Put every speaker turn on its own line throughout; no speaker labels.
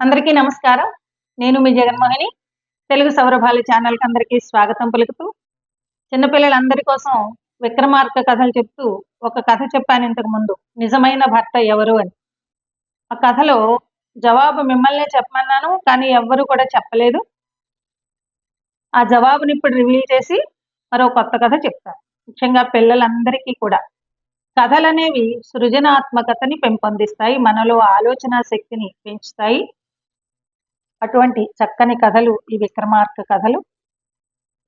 అందరికీ నమస్కారం. నేను మీ జగన్మోహిని. తెలుగు సౌరభాలి ఛానల్కి అందరికీ స్వాగతం పలుకుతూ చిన్నపిల్లలందరి కోసం విక్రమార్క కథలు చెప్తూ ఒక కథ చెప్పాను ఇంతకు ముందు నిజమైన భర్త ఎవరు అని. ఆ కథలో జవాబు మిమ్మల్నే చెప్పమన్నాను కానీ ఎవ్వరు కూడా చెప్పలేదు. ఆ జవాబుని ఇప్పుడు రివీల్ చేసి మరో కొత్త కథ చెప్తాను. ముఖ్యంగా పిల్లలందరికీ కూడా. కథలనేవి సృజనాత్మకతని పెంపొందిస్తాయి మనలో ఆలోచన శక్తిని పెంచుతాయి అటువంటి చక్కని కథలు ఈ విక్రమార్క కథలు.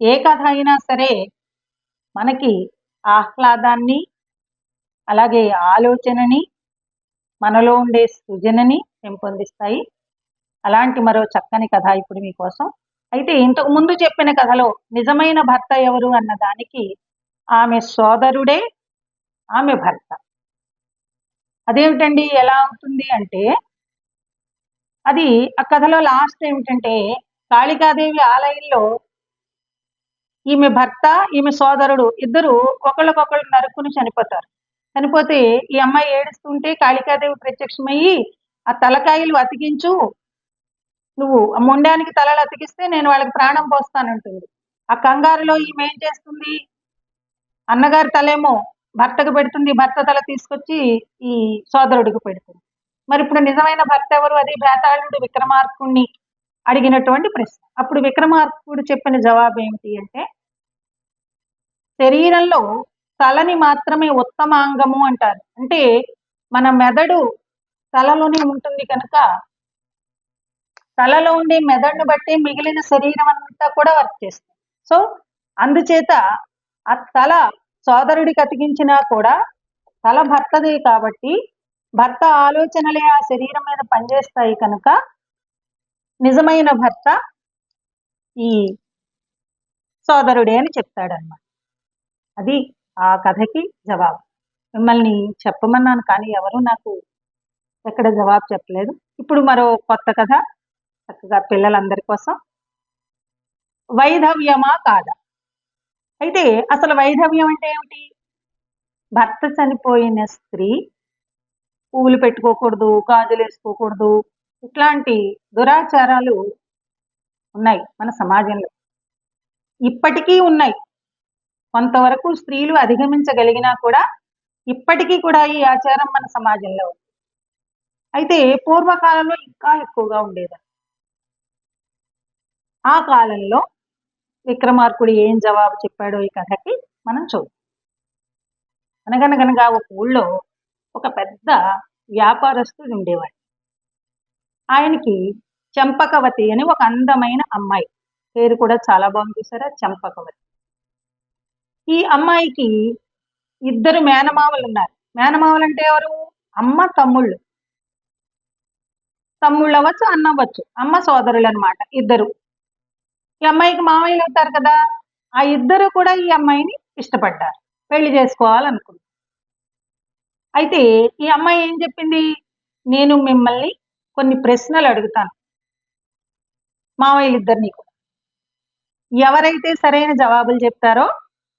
ఏ కథ అయినా సరే మనకి ఆహ్లాదాన్ని అలాగే ఆలోచనని మనలో ఉండే సృజనని పెంపొందిస్తాయి. అలాంటి మరో చక్కని కథ ఇప్పుడు మీకోసం అయితే ఇంతకు ముందు చెప్పిన కథలో నిజమైన భర్త ఎవరు అన్న దానికి ఆమె సోదరుడే ఆమె భర్త. అదేమిటండి ఎలా ఉంటుంది అంటే అది ఆ కథలో లాస్ట్ ఏమిటంటే కాళికాదేవి ఆలయంలో ఈమె భర్త ఈమె సోదరుడు ఇద్దరు ఒకళ్ళకొకళ్ళు నరుక్కుని చనిపోతారు. చనిపోతే ఈ అమ్మాయి ఏడుస్తుంటే కాళికాదేవి ప్రత్యక్షమయ్యి ఆ తలకాయలు అతికించు. నువ్వు ఆ తలలు అతికిస్తే నేను వాళ్ళకి ప్రాణం పోస్తానంటుంది. ఆ కంగారులో ఈమె ఏం చేస్తుంది? అన్నగారి తలేమో భర్తకు పెడుతుంది భర్త తల తీసుకొచ్చి ఈ సోదరుడికి పెడుతుంది. మరి ఇప్పుడు నిజమైన భర్త ఎవరు? అది భేతాళుడు విక్రమార్కుణ్ణి అడిగినటువంటి ప్రశ్న. అప్పుడు విక్రమార్కుడు చెప్పిన జవాబు ఏమిటి అంటే శరీరంలో తలని మాత్రమే ఉత్తమాంగము అంటారు. అంటే మన మెదడు తలలోనే ఉంటుంది కనుక తలలో ఉండే మెదడును బట్టి మిగిలిన శరీరం అంతా కూడా వర్క్ చేస్తుంది. సో అందుచేత ఆ తల సోదరుడికి అతికించినా కూడా తల భర్తదే కాబట్టి భర్త ఆలోచనలే ఆ శరీరం మీద పనిచేస్తాయి కనుక నిజమైన భర్త ఈ సోదరుడే అని చెప్తాడనమాట అది ఆ కథకి జవాబు. మిమ్మల్ని చెప్పమన్నాను కానీ ఎవరు నాకు ఎక్కడ జవాబు చెప్పలేదు. ఇప్పుడు మరో కొత్త కథ. చక్కగా పిల్లలందరి కోసం. వైధవ్యమా కాదా? అయితే అసలు వైధవ్యం అంటే ఏమిటి? భర్త చనిపోయిన స్త్రీ పువ్వులు పెట్టుకోకూడదు గాజులు వేసుకోకూడదు. ఇట్లాంటి దురాచారాలు ఉన్నాయి మన సమాజంలో. ఇప్పటికీ ఉన్నాయి. కొంతవరకు స్త్రీలు అధిగమించగలిగినా కూడా ఇప్పటికీ కూడా ఈ ఆచారం మన సమాజంలో ఉంది. అయితే పూర్వకాలంలో ఇంకా ఎక్కువగా ఉండేది ఆ కాలంలో విక్రమార్కుడు ఏం జవాబు చెప్పాడో ఈ కథకి మనం చూద్దాం. అనగనగనగా ఒక ఊళ్ళో ఒక పెద్ద వ్యాపారస్తుడు ఉండేవాడు. ఆయనకి చంపకవతి అని ఒక అందమైన అమ్మాయి. పేరు కూడా చాలా బాగుంది చూసారా? చంపకవతి. ఈ అమ్మాయికి ఇద్దరు మేనమావలు ఉన్నారు. మేనమావలు అంటే ఎవరు? అమ్మ తమ్ముళ్ళు. తమ్ముళ్ళు అవ్వచ్చు అన్న అవ్వచ్చు అమ్మ సోదరులు అనమాట ఇద్దరు. ఈ అమ్మాయికి మామయ్యలు అవుతారు కదా? ఆ ఇద్దరు కూడా ఈ అమ్మాయిని ఇష్టపడ్డారు. పెళ్ళి చేసుకోవాలనుకున్నారు. అయితే ఈ అమ్మాయి ఏం చెప్పింది? నేను మిమ్మల్ని కొన్ని ప్రశ్నలు అడుగుతాను. మావయ్యలు ఇద్దరిని కూడా. ఎవరైతే సరైన జవాబులు చెప్తారో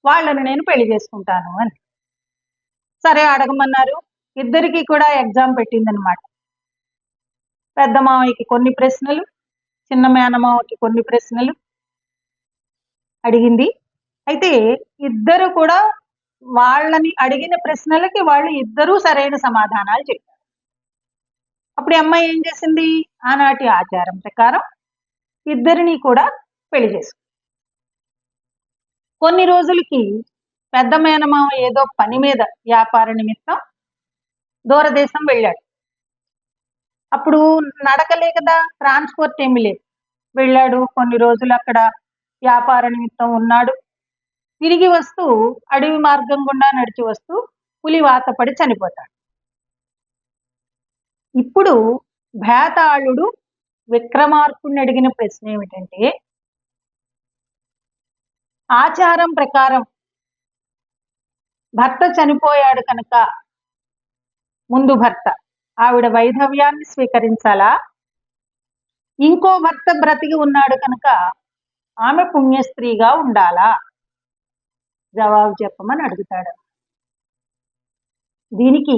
వాళ్ళని నేను పెళ్ళి చేసుకుంటాను అని. సరే అడగమన్నారు. ఇద్దరికి కూడా ఎగ్జామ్ పెట్టిందనమాట పెద్ద మావయ్యకి కొన్ని ప్రశ్నలు చిన్న మేనమావకి కొన్ని ప్రశ్నలు అడిగింది. అయితే ఇద్దరు కూడా వాళ్ళని అడిగిన ప్రశ్నలకి వాళ్ళు ఇద్దరూ సరైన సమాధానాలు చెప్పారు. అప్పుడు అమ్మాయి ఏం చేసింది? ఆనాటి ఆచారం ప్రకారం ఇద్దరిని కూడా పెళ్ళి చేసుకుంది. కొన్ని రోజులకి పెద్ద మేనమామ ఏదో పని మీద వ్యాపార నిమిత్తం దూరదేశం వెళ్ళాడు. అప్పుడు నడకలే కదా ట్రాన్స్పోర్ట్ ఏమి లేదు. వెళ్ళాడు కొన్ని రోజులు అక్కడ వ్యాపార నిమిత్తం ఉన్నాడు. తిరిగి వస్తూ అడవి మార్గం గుండా నడిచి వస్తూ పులి వాతపడి చనిపోతాడు. ఇప్పుడు భేతాళుడు విక్రమార్కుడిని అడిగిన ప్రశ్న ఏమిటంటే ఆచారం ప్రకారం భర్త చనిపోయాడు కనుక ముందు భర్త ఆవిడ వైధవ్యాన్ని స్వీకరించాలా? ఇంకో భర్త బ్రతికి ఉన్నాడు కనుక ఆమె పుణ్యస్త్రీగా ఉండాలా? జవాబు చెప్పమని అడుగుతాడు. దీనికి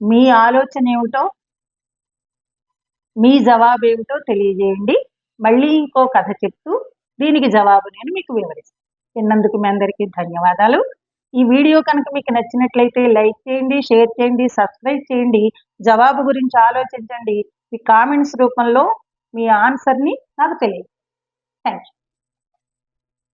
మీ ఆలోచన ఏమిటో మీ జవాబు ఏమిటో తెలియజేయండి. మళ్ళీ ఇంకో కథ చెప్తూ దీనికి జవాబు నేను మీకు వివరిస్తాను. విన్నందుకు మీ అందరికీ ధన్యవాదాలు. ఈ వీడియో కనుక మీకు నచ్చినట్లయితే లైక్ చేయండి షేర్ చేయండి సబ్స్క్రైబ్ చేయండి. జవాబు గురించి ఆలోచించండి. మీ కామెంట్స్ రూపంలో మీ ఆన్సర్ని నాకు తెలియదు థ్యాంక్ యూ